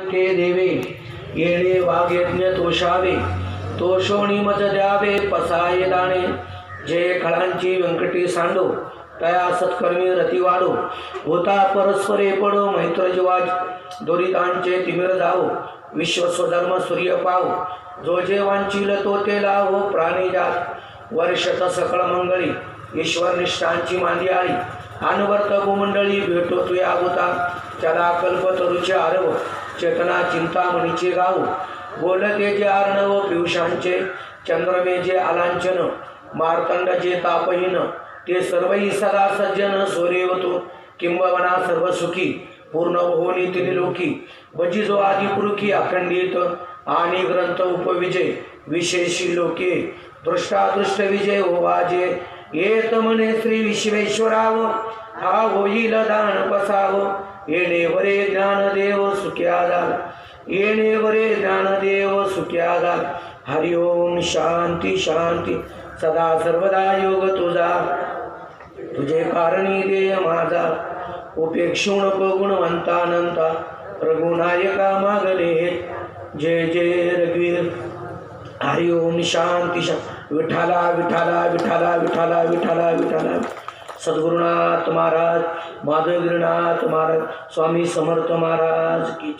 के देवे येणे वाघयज्ञ तोषावे तोषोणी मज द्यावे पसाये दाणे. जे खळांची व्यंकटी सांडो तया सत्कर्मी रती वाढो होता परस्परे पडो मैत्र जीवाज दोरितांचे तिमिर जाओ विश्व स्वधर्म सूर्य पावो. जो जे वांचिल तो ते लावो प्राणी जात. वर्षत सकळ मंगळी ईश्वर निष्ठांची मांदी आळी अनवर्त गोमंडळी भेटो आगोता होता त्याला कल्पतरुचे आरव चेतना चिंतामणीचे गाव बोलते जे अर्णव पियुषांचे चंद्रमे जे आलांचन मार्तंड जे तापहीन ते सर्वही सदा सज्जन सोरेवतो किंबवना सर्व सुखी पूर्ण होनी तिने लोकी बजी जो आदिपुरुखी अखंडित आणि ग्रंथ उपविजय विशेषी लोके दृष्टादृष्ट विजय हो वाजे येत म्हणे श्री विश्वेश्वराव हा होईल दान पसाव येणे वरे ज्ञानदेव सुख्यादा येणे वरे ज्ञानदेव सुख्यादा हरिओम शांती शांती सदा सर्वदा योग तुझा तुझे कारणी देय माझा उपेक्षू नको गुणवंतानंता रघुनायका मागले जय जय रघुवीर हरि ओम शांती शा विठाला विठाला विठाला विठाला विठाला विठाला सद्गुरुनाथ महाराज माधवगिरीनाथ महाराज स्वामी समर्थ महाराज की